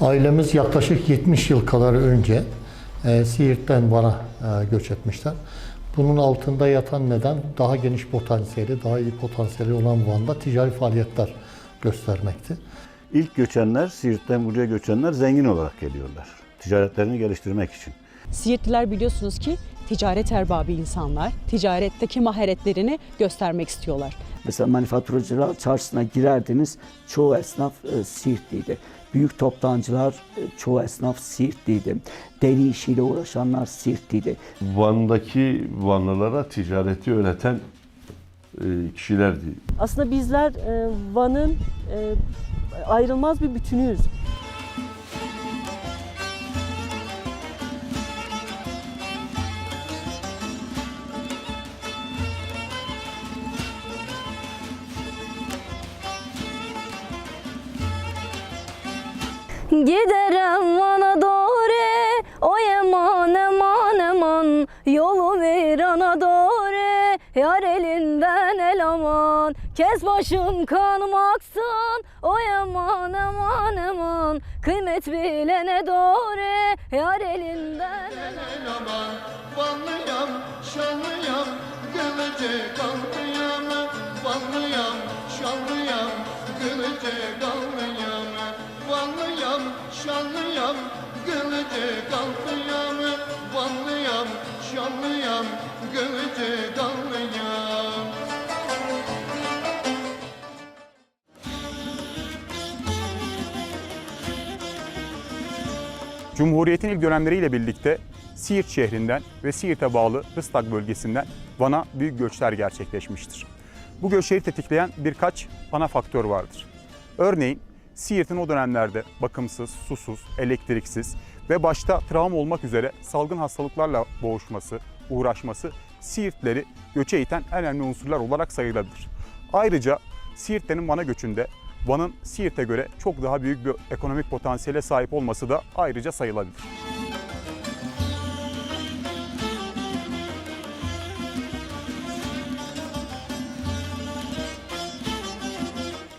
Ailemiz yaklaşık 70 yıl kadar önce e, Siirt'ten Van'a e, göç etmişler. Bunun altında yatan neden daha geniş potansiyeli, daha iyi potansiyeli olan Van'da ticari faaliyetler göstermekti. İlk göçenler, Siirt'ten buraya göçenler zengin olarak geliyorlar. Ticaretlerini geliştirmek için. Siirtliler biliyorsunuz ki ticaret erbabı insanlar. Ticaretteki maharetlerini göstermek istiyorlar. Mesela manifaturacılar çarşısına girerdiniz, çoğu esnaf e, Siirtliydi. Büyük toptancılar, e, çoğu esnaf Siirtliydi. Deri işiyle uğraşanlar Siirtliydi. Van'daki Vanlılara ticareti öğreten e, kişilerdi. Aslında bizler e, Van'ın ayrılmaz bir bütünüyüz. Giderim Van'a doğru O eman eman eman Yolu ver ana doğru Yar elinden el aman. Kes başım kanım aksın O eman eman eman Kıymet bilene doğru Yar elinden el aman. Vanlıyam, şanlıyam, gelecek almayam Vanlıyam, şanlıyam, gelecek almayam Vanlıyam, şanlıyam, gelecek almayam Vanlıyam, şanlıyam, gelecek almayam Cumhuriyet'in ilk dönemleriyle birlikte Siirt şehrinden ve Siirt'e bağlı Rıstak bölgesinden Van'a büyük göçler gerçekleşmiştir. Bu göçleri tetikleyen birkaç ana faktör vardır. Örneğin Siirt'in o dönemlerde bakımsız, susuz, elektriksiz ve başta travma olmak üzere salgın hastalıklarla boğuşması, uğraşması Siirtleri göçe iten en önemli unsurlar olarak sayılabilir. Ayrıca Siirtlerin Van'a göçünde Van'ın Siirt'e göre çok daha büyük bir ekonomik potansiyele sahip olması da ayrıca sayılabilir.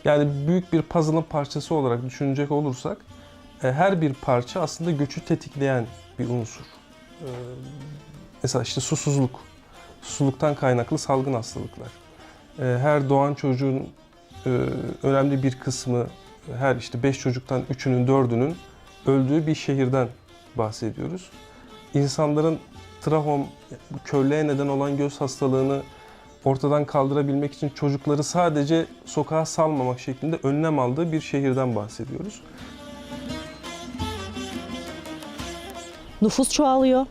Yani büyük bir puzzle'ın parçası olarak düşünecek olursak e, her bir parça aslında göçü tetikleyen bir unsur. E, Mesela işte susuzluk, susuzluktan kaynaklı salgın hastalıklar. E, Her doğan çocuğun önemli bir kısmı, her işte beş çocuktan üçünün, dördünün öldüğü bir şehirden bahsediyoruz. İnsanların trahom, körlüğe neden olan göz hastalığını ortadan kaldırabilmek için çocukları sadece sokağa salmamak şeklinde önlem aldığı bir şehirden bahsediyoruz. Nüfus çoğalıyor.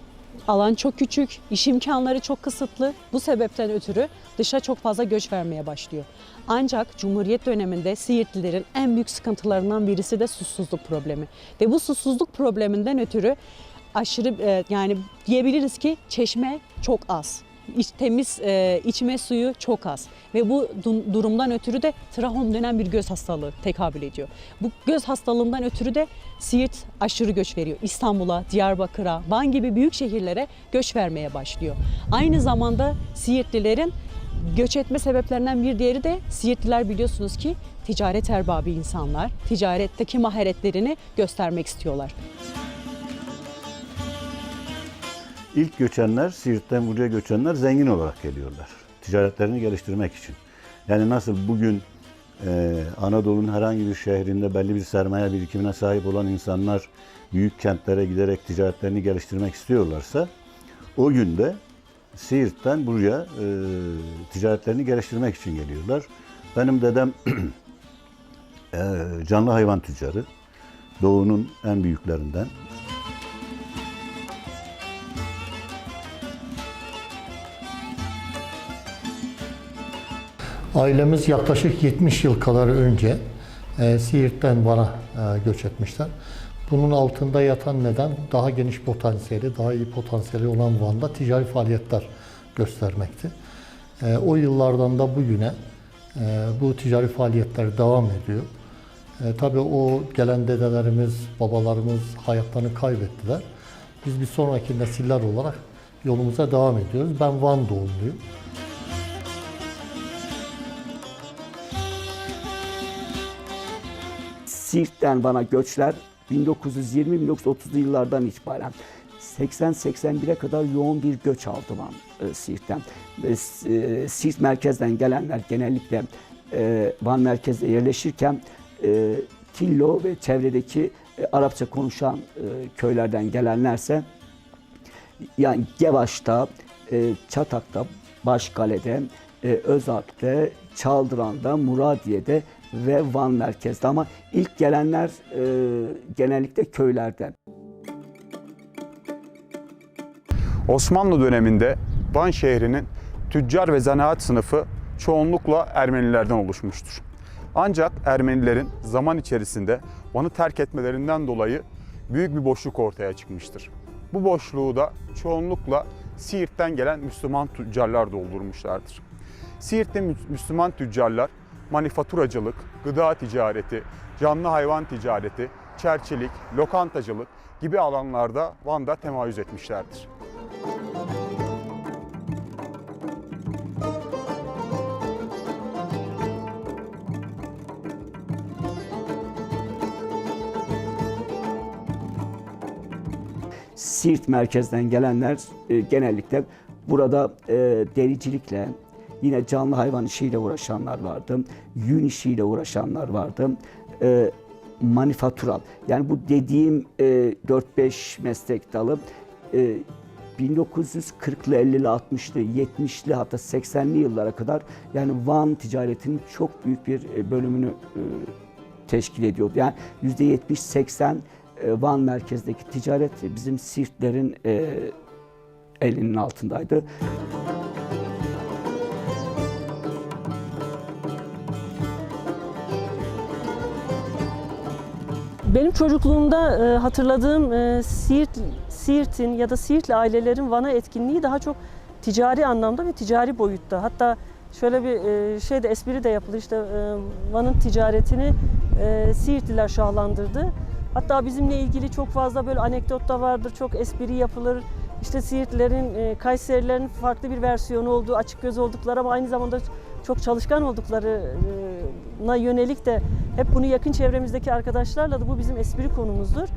Alan çok küçük, iş imkanları çok kısıtlı. Bu sebepten ötürü dışa çok fazla göç vermeye başlıyor. Ancak Cumhuriyet döneminde Siirtlilerin en büyük sıkıntılarından birisi de susuzluk problemi. Ve bu susuzluk probleminden ötürü aşırı e, yani diyebiliriz ki çeşme çok az. İç, temiz e, içme suyu çok az ve bu du- durumdan ötürü de trahom denen bir göz hastalığı tekabül ediyor. Bu göz hastalığından ötürü de Siirt aşırı göç veriyor. İstanbul'a, Diyarbakır'a, Van gibi büyük şehirlere göç vermeye başlıyor. Aynı zamanda Siirtlilerin göç etme sebeplerinden bir diğeri de Siirtliler biliyorsunuz ki ticaret erbabı insanlar. Ticaretteki maharetlerini göstermek istiyorlar. İlk göçenler, Siirt'ten buraya göçenler zengin olarak geliyorlar. Ticaretlerini geliştirmek için. Yani nasıl bugün e, Anadolu'nun herhangi bir şehrinde belli bir sermaye birikimine sahip olan insanlar büyük kentlere giderek ticaretlerini geliştirmek istiyorlarsa o günde Siirt'ten buraya e, ticaretlerini geliştirmek için geliyorlar. Benim dedem e, canlı hayvan tüccarı. Doğu'nun en büyüklerinden. Ailemiz yaklaşık 70 yıl kadar önce e, Siirt'ten Van'a e, göç etmişler. Bunun altında yatan neden daha geniş potansiyeli, daha iyi potansiyeli olan Van'da ticari faaliyetler göstermekti. E, o yıllardan da bugüne e, bu ticari faaliyetler devam ediyor. E, tabii o gelen dedelerimiz, babalarımız hayatlarını kaybettiler. Biz bir sonraki nesiller olarak yolumuza devam ediyoruz. Ben Van doğumluyum. Siirt'ten bana göçler 1920-1930'lu yıllardan itibaren 80-81'e kadar yoğun bir göç aldı Van e, Siirt'ten. E, Siirt merkezden gelenler genellikle e, Van merkezde yerleşirken e, Tillo ve çevredeki e, Arapça konuşan e, köylerden gelenlerse yani Gevaş'ta, e, Çatak'ta, Başkale'de, e, Özalp'te, Çaldıran'da, Muradiye'de ve Van merkezde ama ilk gelenler e, genellikle köylerden. Osmanlı döneminde Van şehrinin tüccar ve zanaat sınıfı çoğunlukla Ermenilerden oluşmuştur. Ancak Ermenilerin zaman içerisinde Van'ı terk etmelerinden dolayı büyük bir boşluk ortaya çıkmıştır. Bu boşluğu da çoğunlukla Siirt'ten gelen Müslüman tüccarlar doldurmuşlardır. Siirt'te Mü- Müslüman tüccarlar manifaturacılık, gıda ticareti, canlı hayvan ticareti, çerçilik, lokantacılık gibi alanlarda Van'da temayüz etmişlerdir. Siirt merkezden gelenler e, genellikle burada e, dericilikle, yine canlı hayvan işiyle uğraşanlar vardı, yün işiyle uğraşanlar vardı. E, manifatural, yani bu dediğim e, 4-5 meslek dalı e, 1940'lı, 50'li, 60'lı, 70'li hatta 80'li yıllara kadar yani Van ticaretinin çok büyük bir e, bölümünü e, teşkil ediyordu. Yani %70-80 e, Van merkezdeki ticaret bizim Siirtlerin e, elinin altındaydı. Benim çocukluğumda e, hatırladığım e, Siirt, Siirt'in ya da Siirtli ailelerin Van'a etkinliği daha çok ticari anlamda ve ticari boyutta. Hatta şöyle bir e, şey de espri de yapılır işte e, Van'ın ticaretini e, Siirtliler şahlandırdı. Hatta bizimle ilgili çok fazla böyle anekdot da vardır, çok espri yapılır. İşte Siirtlilerin, e, Kayserilerin farklı bir versiyonu olduğu, açık göz oldukları ama aynı zamanda çok çalışkan olduklarına yönelik de hep bunu yakın çevremizdeki arkadaşlarla da bu bizim espri konumuzdur.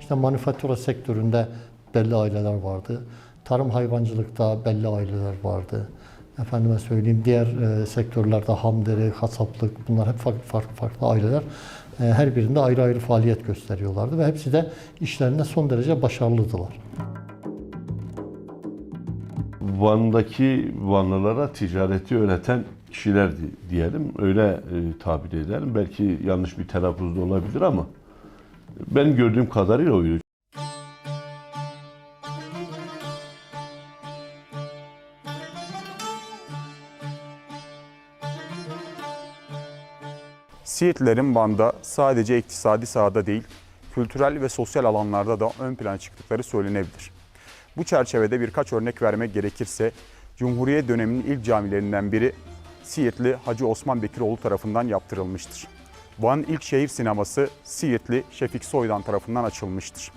İşte manifatura sektöründe belli aileler vardı. Tarım hayvancılıkta belli aileler vardı. Efendime söyleyeyim diğer e, sektörlerde hamderi, kasaplık bunlar hep farklı farklı, farklı aileler. E, her birinde ayrı ayrı faaliyet gösteriyorlardı ve hepsi de işlerinde son derece başarılıdılar. Van'daki Vanlılara ticareti öğreten kişilerdi diyelim. Öyle e, tabir edelim. Belki yanlış bir telaffuz da olabilir ama ben gördüğüm kadarıyla oydu. Siirtlilerin Van'da sadece iktisadi sahada değil, kültürel ve sosyal alanlarda da ön plana çıktıkları söylenebilir. Bu çerçevede birkaç örnek vermek gerekirse, Cumhuriyet döneminin ilk camilerinden biri Siirtli Hacı Osman Bekiroğlu tarafından yaptırılmıştır. Van'ın ilk şehir sineması Siirtli Şefik Soydan tarafından açılmıştır.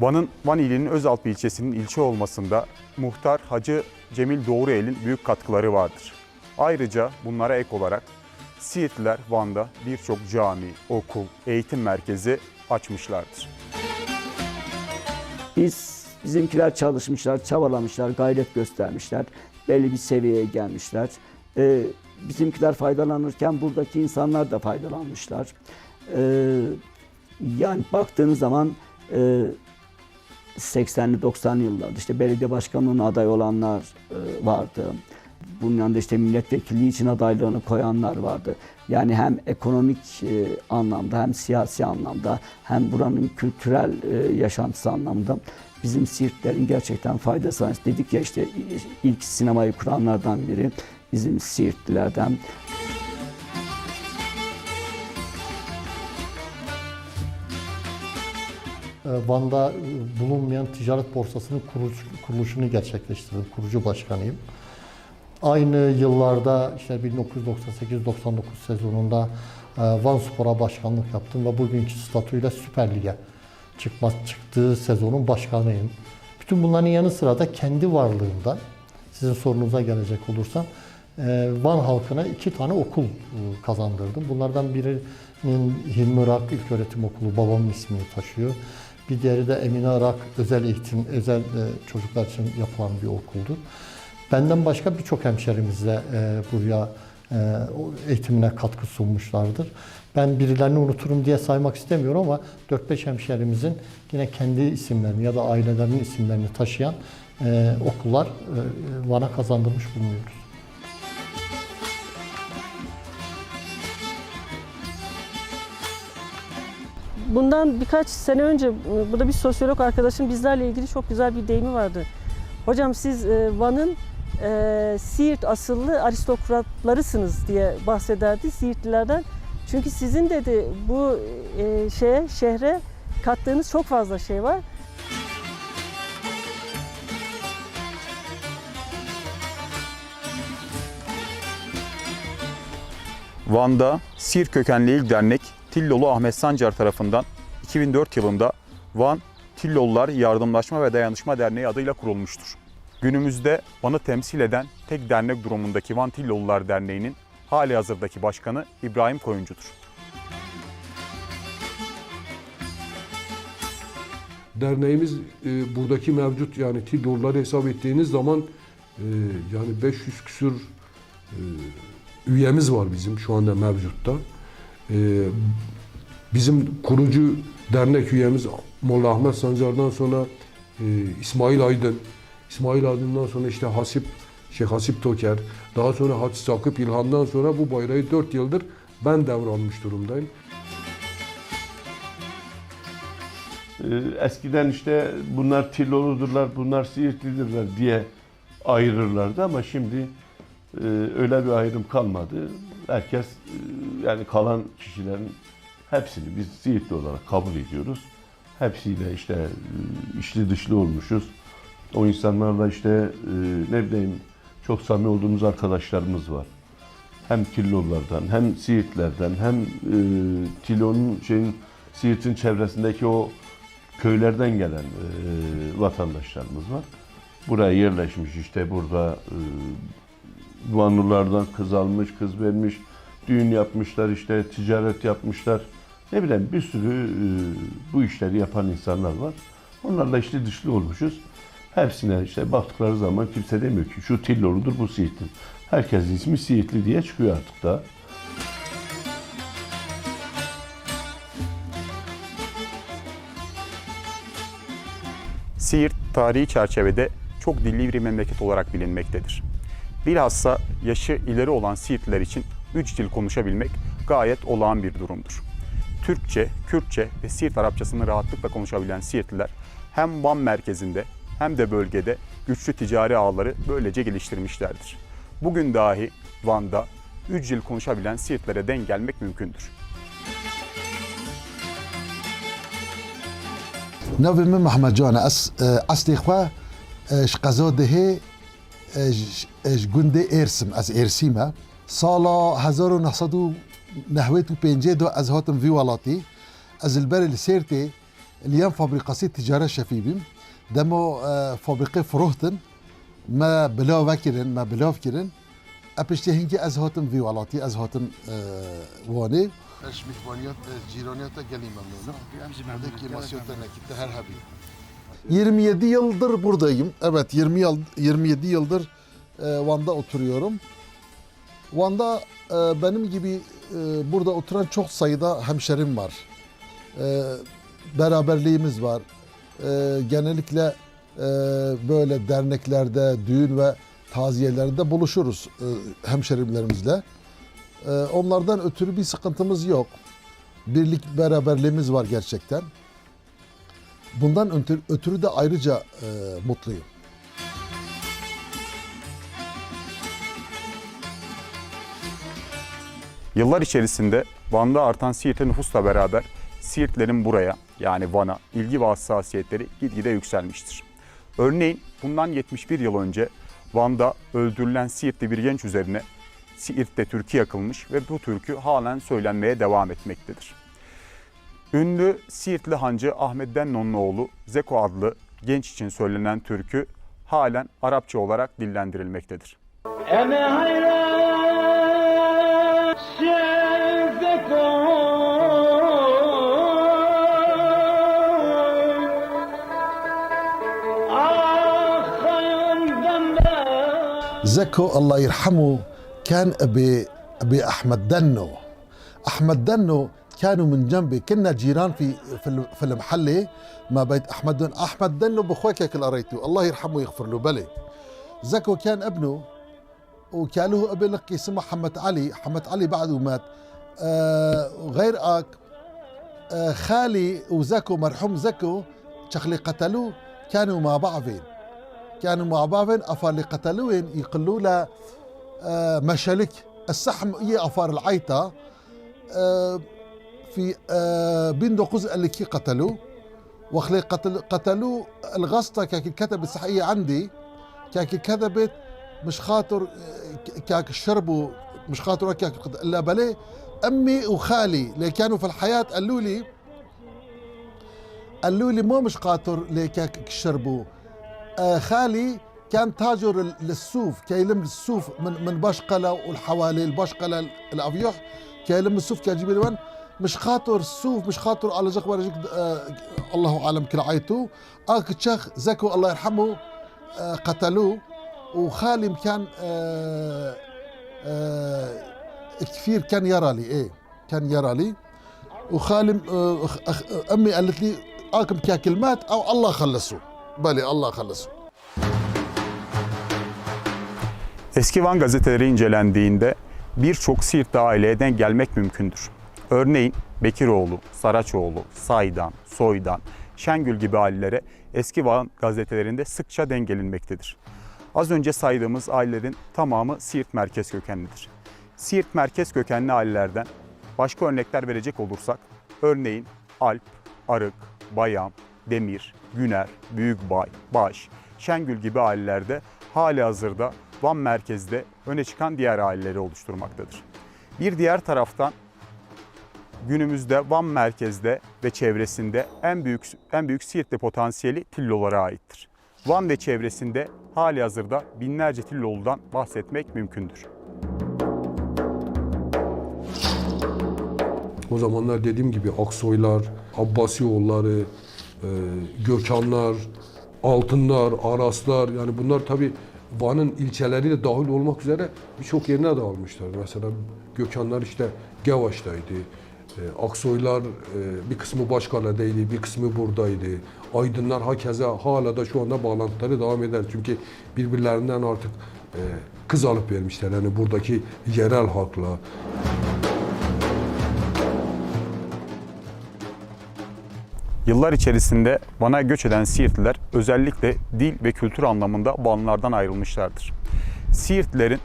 Van'ın Van ilinin Özalp ilçesinin ilçe olmasında muhtar Hacı Cemil Doğruel'in büyük katkıları vardır. Ayrıca bunlara ek olarak Siirtliler Van'da birçok cami, okul, eğitim merkezi açmışlardır. Biz bizimkiler çalışmışlar, çabalamışlar, gayret göstermişler. Belli bir seviyeye gelmişler. Ee, bizimkiler faydalanırken buradaki insanlar da faydalanmışlar. Ee, yani baktığınız zaman e, 80'li 90'lı yıllarda işte belediye başkanlığına aday olanlar e, vardı. Bunun yanında işte milletvekilliği için adaylığını koyanlar vardı. Yani hem ekonomik e, anlamda hem siyasi anlamda hem buranın kültürel e, yaşantısı anlamda bizim Siirtlerin gerçekten faydası var. Dedik ya işte ilk sinemayı kuranlardan biri bizim Siirtlilerden. E, Van'da bulunmayan ticaret borsasının kurucu, kuruluşunu gerçekleştirdim. Kurucu başkanıyım. Aynı yıllarda işte 1998-99 sezonunda e, Van Spor'a başkanlık yaptım ve bugünkü statüyle Süper Lig'e çıkma, çıktığı sezonun başkanıyım. Bütün bunların yanı sıra da kendi varlığımda, sizin sorunuza gelecek olursam, e, Van halkına iki tane okul e, kazandırdım. Bunlardan birinin Hilmi Irak İlköğretim Okulu babamın ismini taşıyor. Bir diğeri de Emine Irak özel eğitim, özel çocuklar için yapılan bir okuldur. Benden başka birçok hemşerimiz de e, buraya e, eğitimine katkı sunmuşlardır. Ben birilerini unuturum diye saymak istemiyorum ama 4-5 hemşerimizin yine kendi isimlerini ya da ailelerinin isimlerini taşıyan e, okullar e, Van'a kazandırmış bulunuyoruz. Bundan birkaç sene önce burada bir sosyolog arkadaşım bizlerle ilgili çok güzel bir deyimi vardı. Hocam siz Van'ın e, Siirt asıllı aristokratlarısınız diye bahsederdi Siirtlilerden. Çünkü sizin dedi bu e, şeye şehre kattığınız çok fazla şey var. Van'da Siirt kökenli ilk dernek Tillolu Ahmet Sancar tarafından 2004 yılında Van Tillolular Yardımlaşma ve Dayanışma Derneği adıyla kurulmuştur. Günümüzde Van'ı temsil eden tek dernek durumundaki Van Tillolular Derneği'nin hali hazırdaki başkanı İbrahim Koyuncu'dur. Derneğimiz e, buradaki mevcut yani Tillorları hesap ettiğiniz zaman e, yani 500 küsür e, üyemiz var bizim şu anda mevcutta. E, bizim kurucu dernek üyemiz Molla Ahmet Sancar'dan sonra e, İsmail Aydın, İsmail Aydın'dan sonra işte Hasip, Şeyh Hasip Toker, daha sonra Hacı Sakıp İlhan'dan sonra bu bayrağı 4 yıldır ben devralmış durumdayım. Ee, Eskiden işte bunlar Tilloludurlar, bunlar Siirtlidirler diye ayırırlardı ama şimdi e, öyle bir ayrım kalmadı. Herkes e, yani kalan kişilerin hepsini biz Siirtli olarak kabul ediyoruz. Hepsiyle işte e, içli dışlı olmuşuz. O insanlarla işte e, ne bileyim çok samimi olduğumuz arkadaşlarımız var. Hem Tillollardan, hem Siirtlerden, hem e, Tillon'un şeyin Siirt'in çevresindeki o köylerden gelen e, vatandaşlarımız var. Buraya yerleşmiş işte burada e, Vanlılardan kız almış, kız vermiş, düğün yapmışlar işte ticaret yapmışlar. Ne bileyim bir sürü e, bu işleri yapan insanlar var. Onlarla işte dışlı olmuşuz. Hepsine işte baktıkları zaman kimse demiyor ki şu Tilloludur bu Siirtli. Herkesin ismi Siirtli diye çıkıyor artık da. Siirt tarihi çerçevede çok dilli bir memleket olarak bilinmektedir. Bilhassa yaşı ileri olan Siirtliler için üç dil konuşabilmek gayet olağan bir durumdur. Türkçe, Kürtçe ve Siirt Arapçasını rahatlıkla konuşabilen Siirtliler hem Van merkezinde hem de bölgede güçlü ticari ağları böylece geliştirmişlerdir. Bugün dahi Van'da üç dil konuşabilen Siirtlere denk gelmek mümkündür. ناوی من محمد جان اس اصلی خوا اش قضا دهه اش اش گنده ارسم از ارسیمه سالا 1995 دو از هاتم وی ولاتی از البر السيرتي اليوم فابريقاسي تجارة شفيبيم دمو فابريقي فروهتن ما بلا وكرن ما بلا فكرن اپشتی هنگی از هاتم وی ولاتی از هاتم وانه اش میهمانیات جیرانیات گلی ممنونم. Buradaki masiyotlar nakitte her habi. 27 yıldır buradayım. Evet 20 yıl 27 yıldır e, Van'da oturuyorum. Van'da e, benim gibi e, burada oturan çok sayıda hemşerim var. E, beraberliğimiz var. e, genellikle e, böyle derneklerde, düğün ve taziyelerde buluşuruz e, hemşerimlerimizle. E, onlardan ötürü bir sıkıntımız yok. Birlik beraberliğimiz var gerçekten. Bundan ötürü, ötürü de ayrıca e, mutluyum. Yıllar içerisinde Van'da artan Siirt'e nüfusla beraber Siirtlerin buraya yani Van'a ilgi ve hassasiyetleri gitgide yükselmiştir. Örneğin bundan 71 yıl önce Van'da öldürülen Siirtli bir genç üzerine Siirt'te türkü yakılmış ve bu türkü halen söylenmeye devam etmektedir. Ünlü Siirtli hancı Ahmet Dennon'un oğlu Zeko adlı genç için söylenen türkü halen Arapça olarak dillendirilmektedir. زكو الله يرحمه كان ابي أبي أحمد دنو. أحمد دنو كانوا من جنبي. كنا جيران في في ال- في المحلة ما بيت أحمد دنو. أحمد دنو بخويك هيك قريته الله يرحمه ويغفر له بلي. زكو كان ابنه وكان له ابن لك اسمه حمد علي. حمد علي بعده مات. آه غير آك. آه خالي وزكو مرحوم زكو شخلي قتلوه. كانوا مع بعضين. كانوا مع أفار اللي قتلوهن يقولوا له آه مشالك السحم هي أفار العيطة آه في آه قزء اللي كي قتلوه. وخلي قتل قتلوه الغسطة كاك كتب الصحيه عندي كاك كتبت مش خاطر آه، كاك شربوا مش خاطر كاك الا بلي أمي وخالي اللي كانوا في الحياة قالوا لي قالوا لي مو مش خاطر كاك شربوا خالي كان تاجر للسوف كي يلم السوف من من بشقلة والحوالي البشقلة الأفيوح كي يلم السوف كي يجيب الوان. مش خاطر السوف مش خاطر على جق آه الله أعلم كل عيتو. اك تشخ زكو الله يرحمه آه قتلوه. وخالي كان آه آه كثير كان يرى لي إيه كان يرى لي. وخالي آه أمي قالت لي اكم كلمات أو الله خلصه. Bali Allah kahretsin. Eski Van gazeteleri incelendiğinde birçok Siirtli aileye denk gelmek mümkündür. Örneğin Bekiroğlu, Saraçoğlu, Saydan, Soydan, Şengül gibi ailelere eski Van gazetelerinde sıkça dengelinmektedir. Az önce saydığımız ailelerin tamamı Siirt merkez kökenlidir. Siirt merkez kökenli ailelerden başka örnekler verecek olursak, örneğin Alp, Arık, Bayam, Demir, Güner, Büyükbay, Baş, Şengül gibi ailelerde hali hazırda Van merkezde öne çıkan diğer aileleri oluşturmaktadır. Bir diğer taraftan günümüzde Van merkezde ve çevresinde en büyük en büyük Siirtli potansiyeli Tillolara aittir. Van ve çevresinde hali hazırda binlerce Tillolu'dan bahsetmek mümkündür. O zamanlar dediğim gibi Aksoylar, Abbasioğulları, e, Gökhanlar, Altınlar, Araslar yani bunlar tabi Van'ın ilçeleri de dahil olmak üzere birçok yerine dağılmışlar. Mesela Gökhanlar işte Gevaş'taydı. E, Aksoylar e, bir kısmı Başkale'deydi, bir kısmı buradaydı. Aydınlar hakeza hala da şu anda bağlantıları devam eder. Çünkü birbirlerinden artık e, kız alıp vermişler. Yani buradaki yerel halkla, Yıllar içerisinde Van'a göç eden Siirtliler özellikle dil ve kültür anlamında Vanlılardan ayrılmışlardır. Siirtlilerin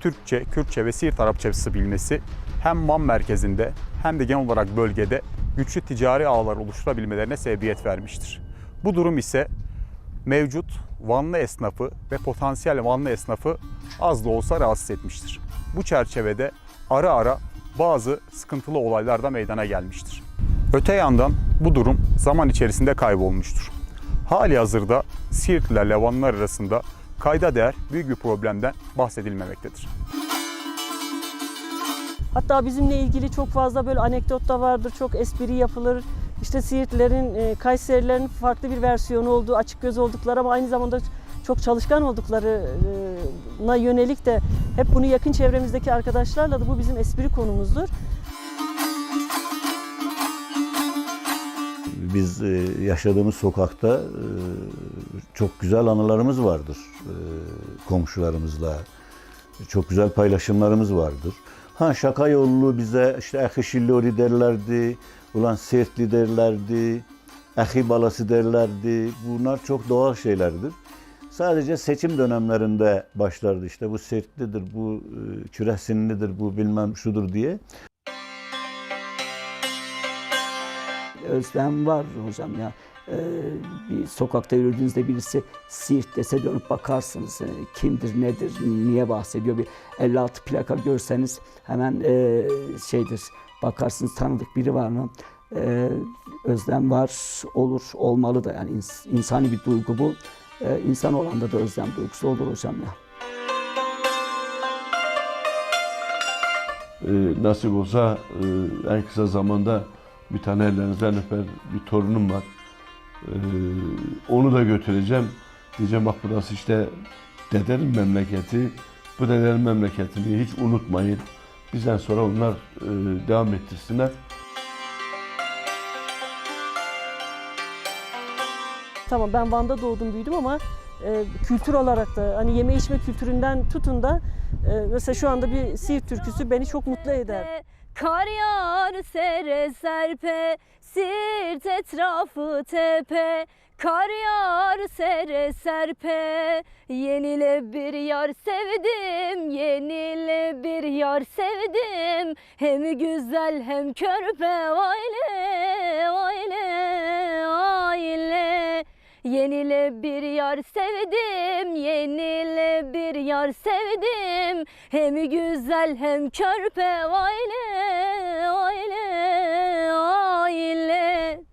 Türkçe, Kürtçe ve Siirt Arapçası bilmesi hem Van merkezinde hem de genel olarak bölgede güçlü ticari ağlar oluşturabilmelerine sebebiyet vermiştir. Bu durum ise mevcut Vanlı esnafı ve potansiyel Vanlı esnafı az da olsa rahatsız etmiştir. Bu çerçevede ara ara bazı sıkıntılı olaylar da meydana gelmiştir. Öte yandan bu durum zaman içerisinde kaybolmuştur. Hali hazırda Siirtlilerle Vanlılar arasında kayda değer büyük bir problemden bahsedilmemektedir. Hatta bizimle ilgili çok fazla böyle anekdot da vardır, çok espri yapılır. İşte Siirtlerin, e, Kayserilerin farklı bir versiyonu olduğu, açık göz oldukları ama aynı zamanda çok çalışkan olduklarına yönelik de hep bunu yakın çevremizdeki arkadaşlarla da bu bizim espri konumuzdur. Biz e, yaşadığımız sokakta e, çok güzel anılarımız vardır e, komşularımızla. Çok güzel paylaşımlarımız vardır. Ha şaka yollu bize işte ehi şillori derlerdi, ulan sertli derlerdi, ehi balası derlerdi. Bunlar çok doğal şeylerdir. Sadece seçim dönemlerinde başlardı işte bu sertlidir, bu küresinlidir, bu bilmem şudur diye. Özlem var hocam ya. Ee, bir sokakta yürüdüğünüzde birisi Siirt dese dönüp bakarsınız. Ee, kimdir, nedir, niye bahsediyor? Bir 56 plaka görseniz hemen e, şeydir, bakarsınız tanıdık biri var mı? Ee, özlem var, olur, olmalı da yani ins- insani bir duygu bu. Ee, insan olanda da özlem duygusu olur hocam ya. e, nasip olsa e, en kısa zamanda bir tane ellerinizden öper bir torunum var. E, onu da götüreceğim. Diyeceğim bak burası işte dedenin memleketi. Bu dedenin memleketini hiç unutmayın. Bizden sonra onlar e, devam ettirsinler. Tamam ben Van'da doğdum büyüdüm ama e, kültür olarak da hani yeme içme kültüründen tutun da e, mesela şu anda bir Siirt türküsü beni çok mutlu eder. Kar yağar sere serpe Sirt etrafı tepe. Kar yağar sere serpe Yenile bir yar sevdim Yenile bir yar sevdim. Hem güzel hem körpe Vayle vayle vayle Yenile bir yar sevdim, yenile bir yar sevdim. Hem güzel hem körpe aile, aile, aile.